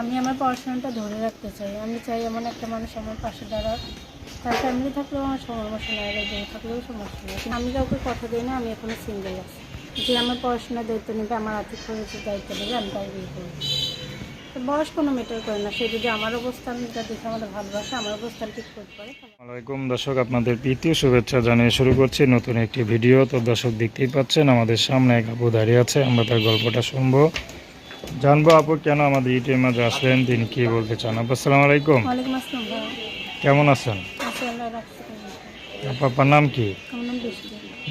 আমি আমার পড়াশোনাটা ধরে রাখতে চাই। আমি চাই এমন একটা মানুষ আমার পাশে দাঁড়া তার ফ্যামিলি থাকলেও আমার সমস্যা নেই বউ থাকলেও সমস্যা নেই। আমি কাউকে কথা দিই না, আমি এখনও সিঙ্গেল আছি। যে আমার পড়াশোনার দায়িত্ব নেবে, আমার আর্থিক খরচের দায়িত্ব নেবে, আমি তাই বিয়ে করব। তো বয়স কোনো ম্যাটার করে না। সে যদি আমার অবস্থানটা দেখে আমাদের ভালোবাসে, আমার অবস্থান ঠিক করতে পারে আসসালামাইকুম দর্শক, আপনাদের প্রীতি শুভেচ্ছা জানিয়ে শুরু করছি নতুন একটি ভিডিও তো দর্শক দেখতেই পাচ্ছেন, আমাদের সামনে এক আপু দাঁড়িয়ে আছে, আমরা তার গল্পটা শুনব। জানব আপু কেন আমাদের ইউটিউবের মাঝে আসলেন তিনি কি বলতে চান? আপু আসসালামু আলাইকুম। কেমন আছেন? আচ্ছা আল্লাহ রাখতে আপু নাম কি?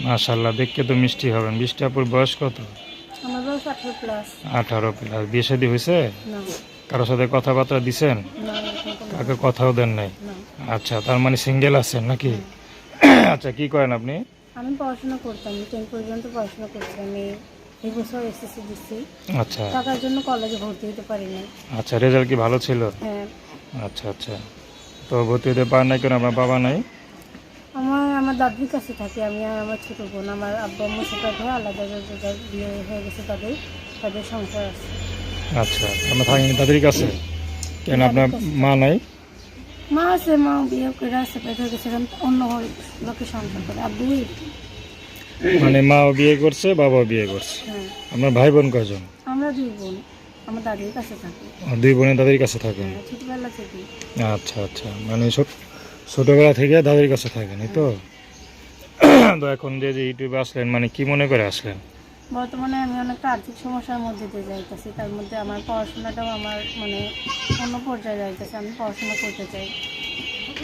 মাশাল্লাহ দেখতে তো মিষ্টি হবেন। বৃষ্টি আপুর বয়স কত? আমার বয়স আঠারো প্লাস বিয়ে শাদী হয়েছে? না। কারোর সাথে কথাবার্তা দিছেন? না কাকে কথাও দেন নাই? না। আচ্ছা তার মানে সিঙ্গেল আছেন নাকি? আচ্ছা কি করেন আপনি? আমি পড়াশোনা করতাম টেন পর্যন্ত পড়াশোনা করছি আমি এই বছর এসএসসি দিচ্ছি। আচ্ছা। টাকার জন্য কলেজে ভর্তি হতে পারিনি। আচ্ছা রেজাল্ট কি ভালো ছিল? হ্যাঁ। আচ্ছা আচ্ছা। তো ভর্তি হতে পারেন নাই কেন? আপনার বাবা নাই? আমার আমার দাদির কাছে থাকি। আমি আর আমার ছোটো বোন আমার আব্বা আম্মু হয়ে আলাদা আলাদা বিয়ে হয়ে গেছে তাদের তাদের সংসার আছে। আচ্ছা থাকেন তাদের কাছে? কেন আপনার মা নাই? মা আছে মা বিয়ে করে সেপারেট হয়ে গেছে অন্য লোকের সংসার করে। আব্বুই মানে মাও বিয়ে করছে বাবাও বিয়ে করছে। হ্যাঁ। আপনার ভাই বোন কয়জন? আমরা দুই বোন। আমার দাদির কাছে থাকি। দুই বোনের দাদির কাছে থাকেন? হ্যাঁ থেকে। আচ্ছা আচ্ছা। মানে ছোট- ছোটবেলা থেকে দাদির কাছে থাকেন এই তো? তো এখন যে ইউটিউবে আসলেন মানে কি মনে করে আসলেন? বর্তমানে আমি অনেকটা আর্থিক সমস্যার মধ্যে দিয়ে যাইতেছি। তার মধ্যে আমার পড়াশোনাটাও আমার মানে অন্য পর্যায়ে যাইতেছে। আমি পড়াশোনা করতে চাই।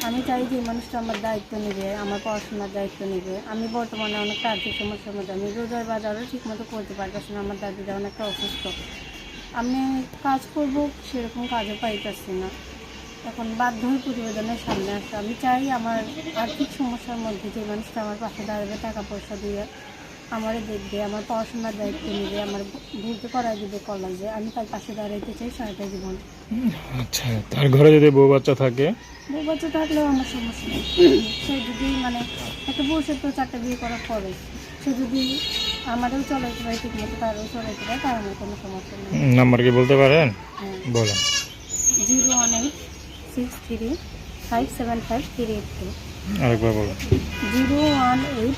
আমি চাই যে মানুষটা আমার দায়িত্ব নেবে, আমার পড়াশোনার দায়িত্ব নেবে। আমি বর্তমানে অনেকটা আর্থিক সমস্যার মধ্যে, আমি রোজার বাজারও ঠিকমতো করতে পারতেছি না, আমার দাদিটা অনেকটা অসুস্থ। আমি কাজ করব, সেরকম কাজও পাইতেছি না। এখন বাধ্য হয়ে প্রতিবেদনের সামনে আসে আমি চাই আমার আর্থিক সমস্যার মধ্যে যে মানুষটা আমার পাশে দাঁড়াবে, টাকা পয়সা দিয়ে আমারে দেখবে আমার পড়াশোনার দায়িত্ব নেবে আমার ভর্তি করাই দেবে কলেজে আমি তার পাশে দাঁড়াইতে চাই সারাটা জীবন। আচ্ছা তার ঘরে যদি বউ বাচ্চা থাকে? বউ বাচ্চা থাকলেও আমার সমস্যা নেই। সে যদি মানে একটা বউসের তো চারটা বিয়ে করার পরে সে যদি আমারও চলাইতে পারে ঠিক মতো তারও চলাইতে পারে তার আমার কোনো সমস্যা নেই। নাম্বার কি বলতে পারেন? হ্যাঁ। বলেন। Zero one eight six three five seven five three eight two. আরেকবার বলুন। Zero one eight